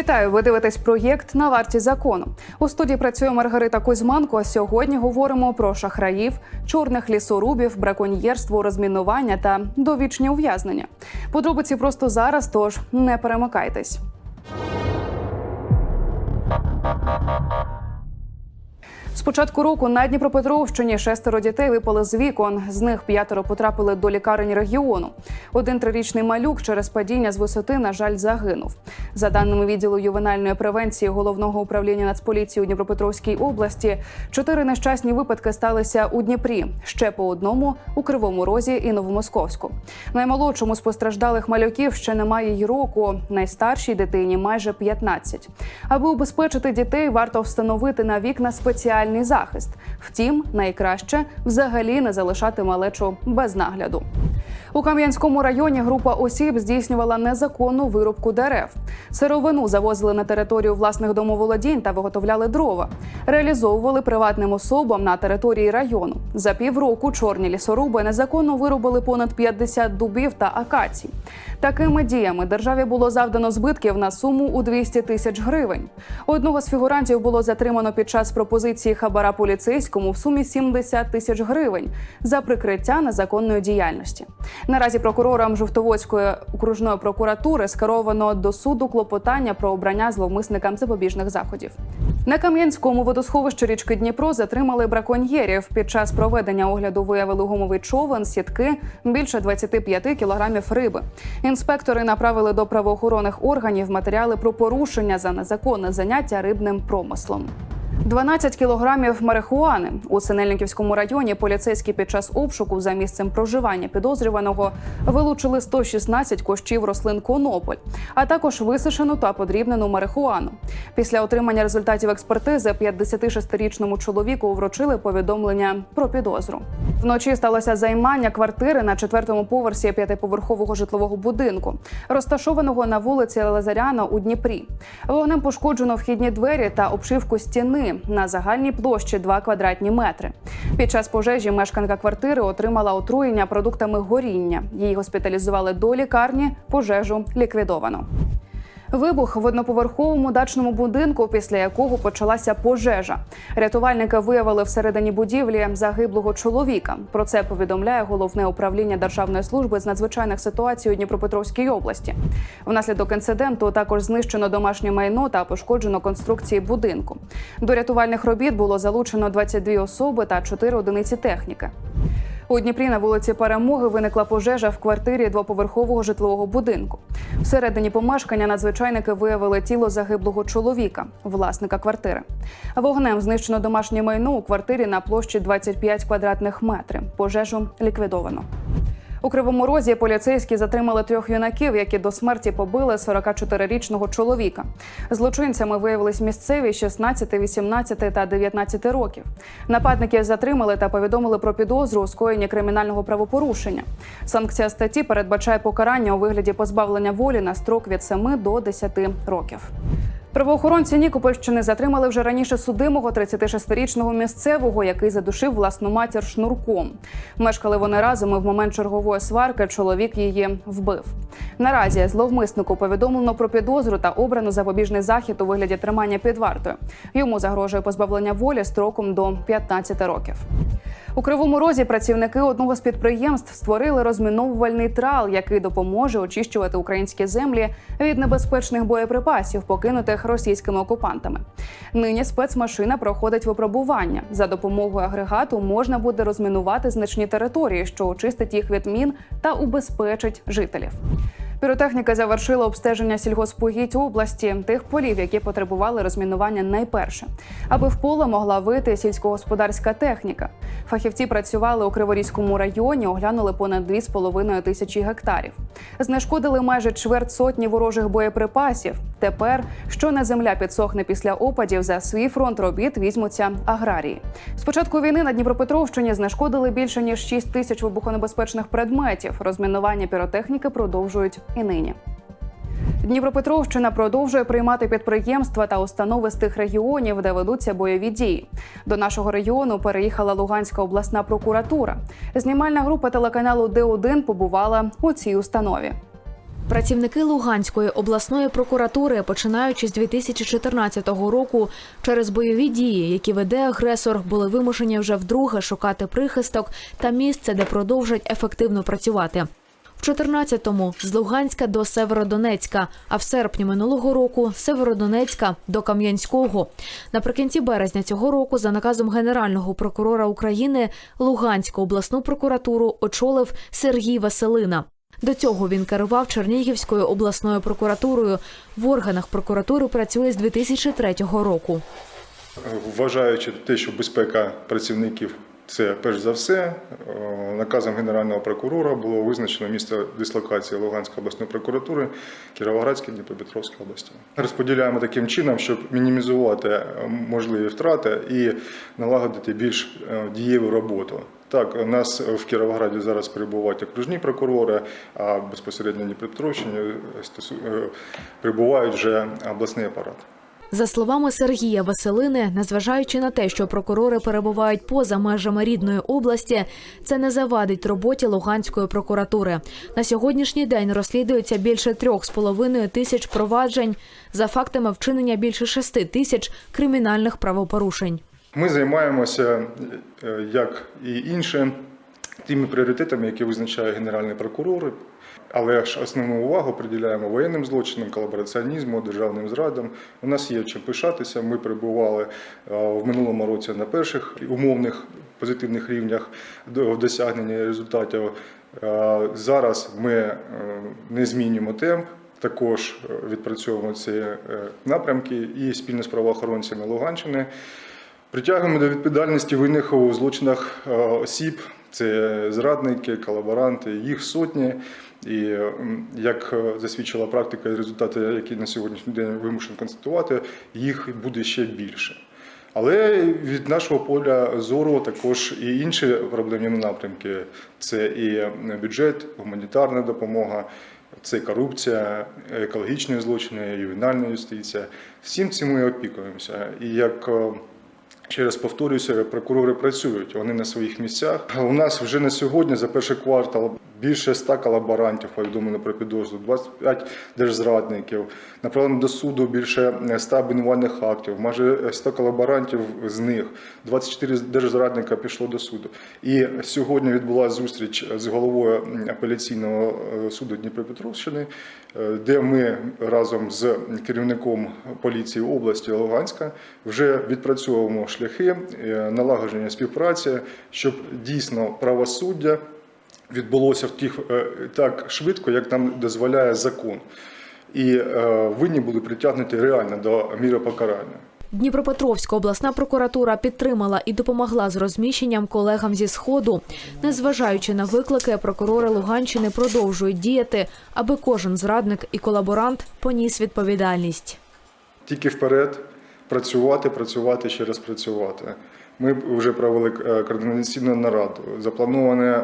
Вітаю! Ви дивитесь проєкт на варті закону. У студії працює Маргарита Кузьманко. Сьогодні говоримо про шахраїв, чорних лісорубів, браконьєрство, розмінування та довічні ув'язнення. Подробиці просто зараз, тож не перемикайтесь. З початку року на Дніпропетровщині шестеро дітей випали з вікон. З них п'ятеро потрапили до лікарень регіону. Один трирічний малюк через падіння з висоти, на жаль, загинув. За даними відділу ювенальної превенції головного управління Нацполіції у Дніпропетровській області, чотири нещасні випадки сталися у Дніпрі, ще по одному у Кривому Розі і Новомосковську. Наймолодшому з постраждалих малюків ще немає й року. Найстаршій дитині майже 15. Аби убезпечити дітей, варто встановити на вікна спеціальний захист. Втім, найкраще взагалі не залишати малечу без нагляду. У Кам'янському районі група осіб здійснювала незаконну вирубку дерев. Сировину завозили на територію власних домоволодінь та виготовляли дрова. Реалізовували приватним особам на території району. За півроку чорні лісоруби незаконно вирубали понад 50 дубів та акацій. Такими діями державі було завдано збитків на суму у 200 тисяч гривень. Одного з фігурантів було затримано під час пропозиції хабара поліцейському в сумі 70 тисяч гривень за прикриття незаконної діяльності. Наразі прокурорам Жовтоводської окружної прокуратури скеровано до суду клопотання про обрання зловмисникам запобіжних заходів. На Кам'янському водосховищі річки Дніпро затримали браконьєрів. Під час проведення огляду виявили гумовий човен, сітки, більше 25 кілограмів риби. Інспектори направили до правоохоронних органів матеріали про порушення за незаконне заняття рибним промислом. 12 кілограмів марихуани у Синельниківському районі. Поліцейські під час обшуку за місцем проживання підозрюваного вилучили 116 кущів рослин конополь, а також висушену та подрібнену марихуану. Після отримання результатів експертизи 56-річному чоловіку вручили повідомлення про підозру. Вночі сталося займання квартири на четвертому поверсі п'ятиповерхового житлового будинку, розташованого на вулиці Лазаряна у Дніпрі. Вогнем пошкоджено вхідні двері та обшивку стіни на загальній площі 2 квадратні метри. Під час пожежі мешканка квартири отримала отруєння продуктами горіння. Її госпіталізували до лікарні. Пожежу ліквідовано. Вибух в одноповерховому дачному будинку, після якого почалася пожежа. Рятувальники виявили всередині будівлі загиблого чоловіка. Про це повідомляє головне управління Державної служби з надзвичайних ситуацій у Дніпропетровській області. Внаслідок інциденту також знищено домашнє майно та пошкоджено конструкції будинку. До рятувальних робіт було залучено 22 особи та 4 одиниці техніки. У Дніпрі на вулиці Перемоги виникла пожежа в квартирі двоповерхового житлового будинку. Всередині помешкання надзвичайники виявили тіло загиблого чоловіка, власника квартири. Вогнем знищено домашнє майно у квартирі на площі 25 квадратних метрів. Пожежу ліквідовано. У кривому розі поліцейські затримали трьох юнаків, які до смерті побили 44-річного чоловіка. Злочинцями виявились місцеві 16, 18 та 19 років. Нападників затримали та повідомили про підозру у скоєнні кримінального правопорушення. Санкція статті передбачає покарання у вигляді позбавлення волі на строк від 7 до 10 років. Правоохоронці Нікопольщини затримали вже раніше судимого 36-річного місцевого, який задушив власну матір шнурком. Мешкали вони разом і в момент чергової сварки чоловік її вбив. Наразі зловмиснику повідомлено про підозру та обрано запобіжний захід у вигляді тримання під вартою. Йому загрожує позбавлення волі строком до 15 років. У кривому розі працівники одного з підприємств створили розміновувальний трал, який допоможе очищувати українські землі від небезпечних боєприпасів, покинутих російськими окупантами. Нині спецмашина проходить випробування. За допомогою агрегату можна буде розмінувати значні території, що очистить їх від мін та убезпечить жителів. Піротехніка завершила обстеження сільгоспогідь області тих полів, які потребували розмінування найперше, аби в поле могла вийти сільськогосподарська техніка. Фахівці працювали у Криворізькому районі, оглянули понад 2,5 тисячі гектарів. Знешкодили майже чверть сотні ворожих боєприпасів. Тепер, що на земля підсохне після опадів, за свій фронт робіт візьмуться аграрії. З початку війни на Дніпропетровщині знешкодили більше ніж 6 тисяч вибухонебезпечних предметів. Розмінування піротехніки продовжують і нині. Дніпропетровщина продовжує приймати підприємства та установи з тих регіонів, де ведуться бойові дії. До нашого регіону переїхала Луганська обласна прокуратура. Знімальна група телеканалу Д1 побувала у цій установі. Працівники Луганської обласної прокуратури, починаючи з 2014 року, через бойові дії, які веде агресор, були вимушені вже вдруге шукати прихисток та місце, де продовжать ефективно працювати. В 14-му з Луганська до Северодонецька, а в серпні минулого року з Северодонецька до Кам'янського. Наприкінці березня цього року, за наказом Генерального прокурора України, Луганську обласну прокуратуру очолив Сергій Василина. До цього він керував Чернігівською обласною прокуратурою. В органах прокуратури працює з 2003 року. Вважаючи те, що безпека працівників це перш за все, е, наказом Генерального прокурора було визначено місце дислокації Луганської обласної прокуратури Кіровоградській Дніпропетровській області. Розподіляємо таким чином, щоб мінімізувати е, можливі втрати і налагодити більш е, дієву роботу. Так, у нас в Кіровограді зараз перебувають окружні прокурори, а безпосередньо Дніпропетровщині е, вже обласний апарат. За словами Сергія Василини, незважаючи на те, що прокурори перебувають поза межами рідної області, це не завадить роботі Луганської прокуратури. На сьогоднішній день розслідується більше трьох з половиною тисяч проваджень за фактами вчинення більше шести тисяч кримінальних правопорушень. Ми займаємося, е, як і інші, тими пріоритетами, які визначає Генеральний прокурор. Але ж основну увагу приділяємо воєнним злочинам, колабораціонізму, державним зрадам. У нас є чим пишатися. Ми перебували е, в минулому році на перших умовних позитивних рівнях в досягненні результатів. Е, Зараз ми е, не змінюємо темп. Також відпрацьовуємо ці напрямки і спільно з правоохоронцями Луганщини. Притягуємо до відповідальності винних у злочинах осіб. Це зрадники, колаборанти, їх сотні. І як е, засвідчила практика і результати, які на сьогоднішній день вимушені констатувати, їх буде ще більше. Але від нашого поля зору також і інші проблемні напрямки: це і бюджет, гуманітарна допомога, це корупція, екологічні злочини, ювенальна юстиція. Всім цим ми опікуємося. І як е, Ще раз повторююся, прокурори працюють, вони на своїх місцях. У нас вже на сьогодні за перший квартал більше 100 колаборантів повідомлено про підозру, 25 держзрадників, направлено до суду більше 100 обвинувальних актів, майже 100 колаборантів з них, 24 держзрадника пішло до суду. І сьогодні відбулася зустріч з головою апеляційного е, суду Дніпропетровщини, е, де ми разом з керівником поліції області Луганська вже відпрацьовуємо шляхи е, налагодження співпраці, щоб дійсно правосуддя відбулося в тих е, так швидко, як нам дозволяє закон. І е, винні були притягнуті реально до міри покарання. Дніпропетровська обласна прокуратура підтримала і допомогла з розміщенням колегам зі сходу. Незважаючи на виклики, прокурори Луганщини продовжують діяти, аби кожен зрадник і колаборант поніс відповідальність. Тільки вперед працювати, працювати, ще раз працювати. Ми вже провели е, координаційну нараду. Запланований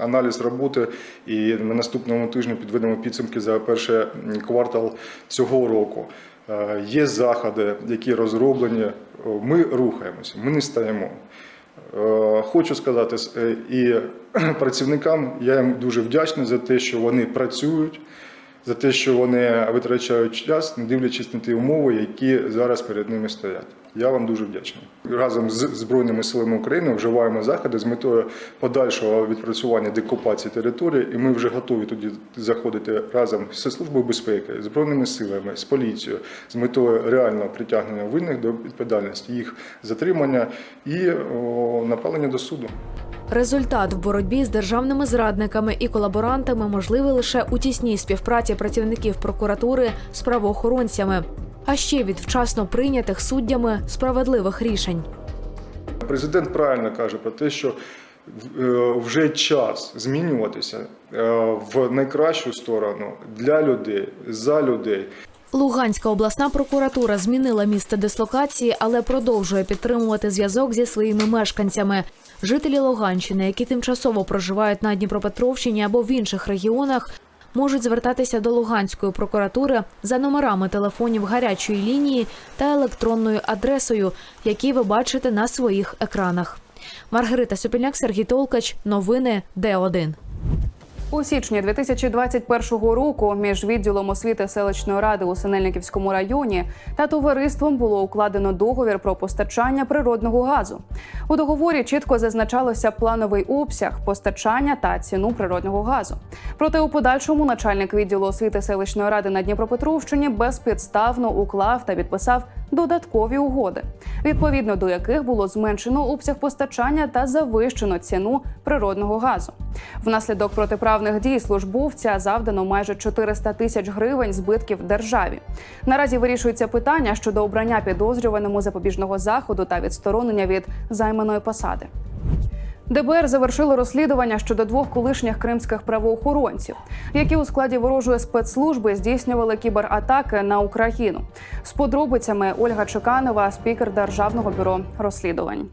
аналіз роботи, і на наступному тижні підведемо підсумки за перший квартал цього року. Е, Є заходи, які розроблені. Ми рухаємося, ми не стаємо. Е, Хочу сказати і працівникам, я їм дуже вдячний за те, що вони працюють, за те, що вони витрачають час, не дивлячись на ті умови, які зараз перед ними стоять. Я вам дуже вдячний. Разом з Збройними силами України вживаємо заходи з метою подальшого відпрацювання декупації території, і ми вже готові тоді заходити разом зі службою безпеки, збройними силами, з поліцією, з метою реального притягнення винних до відповідальності, їх затримання і о, направлення до суду. Результат в боротьбі з державними зрадниками і колаборантами можливий лише у тісній співпраці працівників прокуратури з правоохоронцями, а ще від вчасно прийнятих суддями справедливих рішень. Президент правильно каже про те, що е, вже час змінюватися е, в найкращу сторону для людей, за людей. Луганська обласна прокуратура змінила місце дислокації, але продовжує підтримувати зв'язок зі своїми мешканцями. Жителі Луганщини, які тимчасово проживають на Дніпропетровщині або в інших регіонах, можуть звертатися до Луганської прокуратури за номерами телефонів гарячої лінії та електронною адресою, які ви бачите на своїх екранах. Маргарита Сопільняк, Сергій Толкач, новини Д1. У січні 2021 року між відділом освіти селищної ради у Синельниківському районі та товариством було укладено договір про постачання природного газу. У договорі чітко зазначалося плановий обсяг постачання та ціну природного газу. Проте у подальшому начальник відділу освіти селищної ради на Дніпропетровщині безпідставно уклав та підписав додаткові угоди, відповідно до яких було зменшено обсяг постачання та завищено ціну природного газу. Внаслідок протиправних дій службовця завдано майже 400 тисяч гривень збитків державі. Наразі вирішується питання щодо обрання підозрюваному запобіжного заходу та відсторонення від займаної посади. ДБР завершило розслідування щодо двох колишніх кримських правоохоронців, які у складі ворожої спецслужби здійснювали кібератаки на Україну. З подробицями Ольга Чеканова, спікер Державного бюро розслідувань.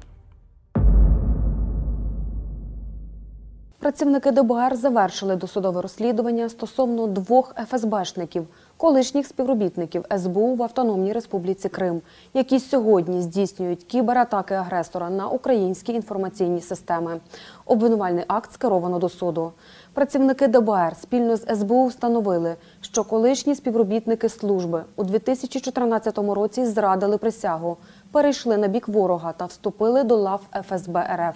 Працівники ДБР завершили досудове розслідування стосовно двох ФСБшників, колишніх співробітників СБУ в Автономній Республіці Крим, які сьогодні здійснюють кібератаки агресора на українські інформаційні системи. Обвинувальний акт скеровано до суду. Працівники ДБР спільно з СБУ встановили, що колишні співробітники служби у 2014 році зрадили присягу, перейшли на бік ворога та вступили до лав ФСБ РФ.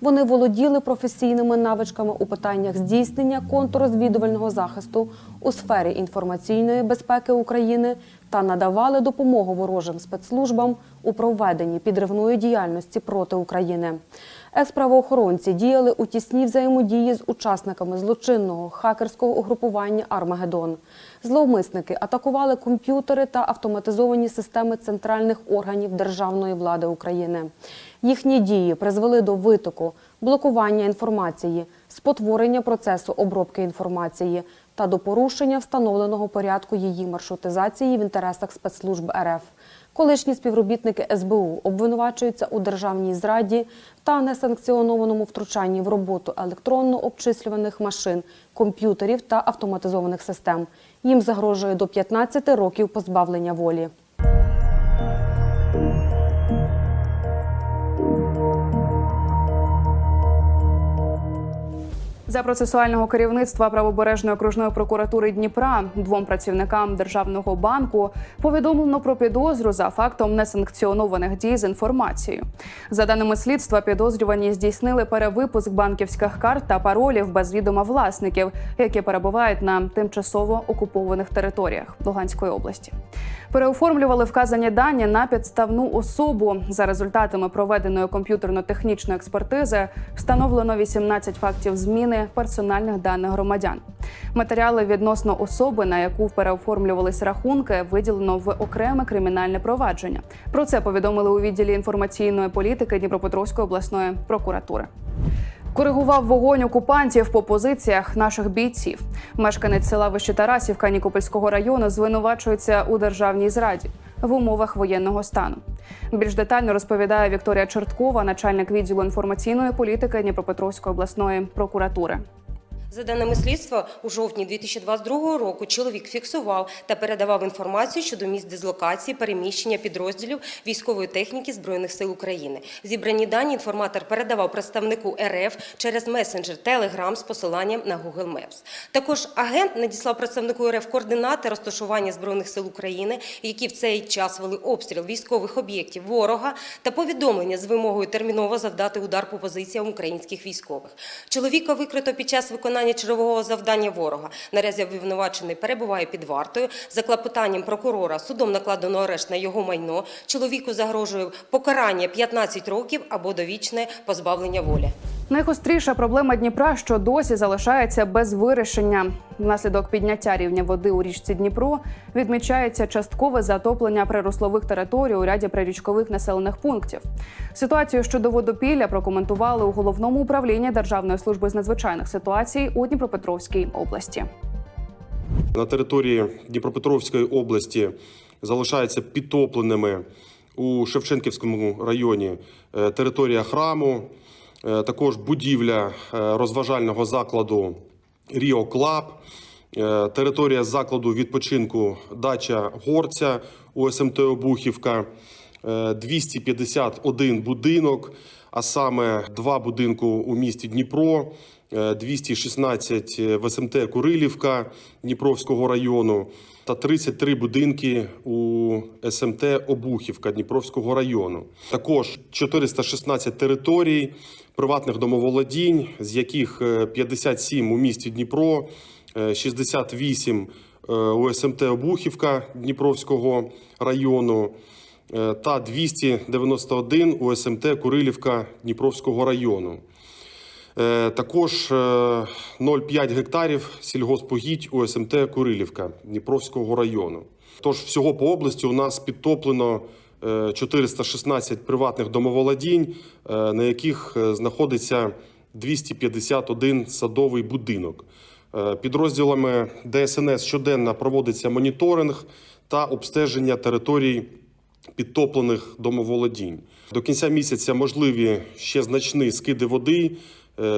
Вони володіли професійними навичками у питаннях здійснення контррозвідувального захисту у сфері інформаційної безпеки України та надавали допомогу ворожим спецслужбам у проведенні підривної діяльності проти України. Екс-правоохоронці діяли у тісній взаємодії з учасниками злочинного хакерського угрупування Армагеддон. Зловмисники атакували комп'ютери та автоматизовані системи центральних органів державної влади України. Їхні дії призвели до витоку, блокування інформації, спотворення процесу обробки інформації та до порушення встановленого порядку її маршрутизації в інтересах спецслужб РФ. Колишні співробітники СБУ обвинувачуються у державній зраді та несанкціонованому втручанні в роботу електронно-обчислюваних машин, комп'ютерів та автоматизованих систем. Їм загрожує до 15 років позбавлення волі. За процесуального керівництва правобережної окружної прокуратури Дніпра двом працівникам державного банку повідомлено про підозру за фактом несанкціонованих дій з інформацією. За даними слідства, підозрювані здійснили перевипуск банківських карт та паролів без відома власників, які перебувають на тимчасово окупованих територіях Луганської області. Переоформлювали вказані дані на підставну особу. За результатами проведеної комп'ютерно-технічної експертизи встановлено 18 фактів зміни персональних даних громадян. Матеріали відносно особи, на яку переоформлювались рахунки, виділено в окреме кримінальне провадження. Про це повідомили у відділі інформаційної політики Дніпропетровської обласної прокуратури. Коригував вогонь окупантів по позиціях наших бійців. Мешканець села Вищетарасівка Нікопольського району звинувачується у державній зраді в умовах воєнного стану. Більш детально розповідає Вікторія Черткова, начальник відділу інформаційної політики Дніпропетровської обласної прокуратури. За даними слідства, у жовтні 2022 року чоловік фіксував та передавав інформацію щодо місць дислокації, переміщення підрозділів військової техніки Збройних сил України. Зібрані дані інформатор передавав представнику РФ через месенджер Telegram з посиланням на Google Maps. Також агент надіслав представнику РФ координати розташування Збройних сил України, які в цей час вели обстріл військових об'єктів ворога та повідомлення з вимогою терміново завдати удар по позиціям українських військових. Чоловіка викрито під час виконання чергового завдання ворога. Наразі обвинувачений перебуває під вартою. За клопотанням прокурора судом накладено арешт на його майно. Чоловіку загрожує покарання 15 років або довічне позбавлення волі. Найгостріша проблема Дніпра, що досі залишається без вирішення. Внаслідок підняття рівня води у річці Дніпро відмічається часткове затоплення прирослових територій у ряді прирічкових населених пунктів. Ситуацію щодо водопілля прокоментували у головному управлінні Державної служби з надзвичайних ситуацій у Дніпропетровській області. на території Дніпропетровської області залишаються підтопленими у Шевченківському районі е, територія храму, е, також будівля е, розважального закладу Ріо Клаб, територія закладу відпочинку Дача Горця у СМТ Обухівка, е, 251 будинок, а саме два будинку у місті Дніпро, 216 в СМТ Курилівка Дніпровського району та 33 будинки у СМТ Обухівка Дніпровського району. Також 416 територій приватних домоволодінь, з яких е, 57 у місті Дніпро, е, 68 е, у СМТ Обухівка Дніпровського району е, та 291 у СМТ Курилівка Дніпровського району. Е, Також е, 0,5 гектарів сільгоспогідь у СМТ Курилівка Дніпровського району. Тож всього по області у нас підтоплено е, 416 приватних домоволодінь, е, на яких е, знаходиться 251 садовий будинок. Е, Підрозділами ДСНС щоденно проводиться моніторинг та обстеження територій підтоплених домоволодінь. До кінця місяця можливі ще значні скиди води, е,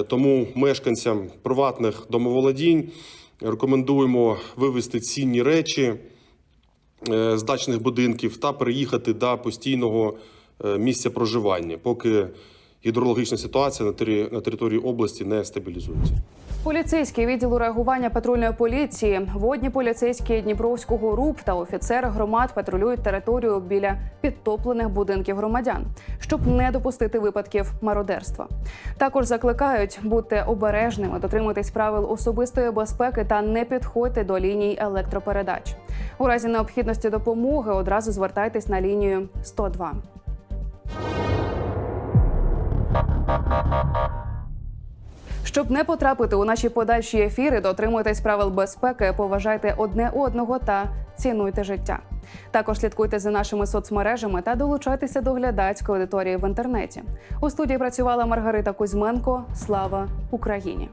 тому мешканцям приватних домоволодінь рекомендуємо вивезти цінні речі е, з дачних будинків та переїхати до постійного е, місця проживання, поки гідрологічна ситуація на тері- на території області не стабілізується. Поліцейський відділу реагування патрульної поліції, водні поліцейські Дніпровського РУП та офіцери громад патрулюють територію біля підтоплених будинків громадян, щоб не допустити випадків мародерства. Також закликають бути обережними, дотримуватись правил особистої безпеки та не підходьте до ліній електропередач. У разі необхідності допомоги одразу звертайтесь на лінію 102. Щоб не потрапити у наші подальші ефіри, дотримуйтесь правил безпеки, поважайте одне одного та цінуйте життя. Також слідкуйте за нашими соцмережами та долучайтеся до глядацької аудиторії в інтернеті. У студії працювала Маргарита Кузьменко. Слава Україні!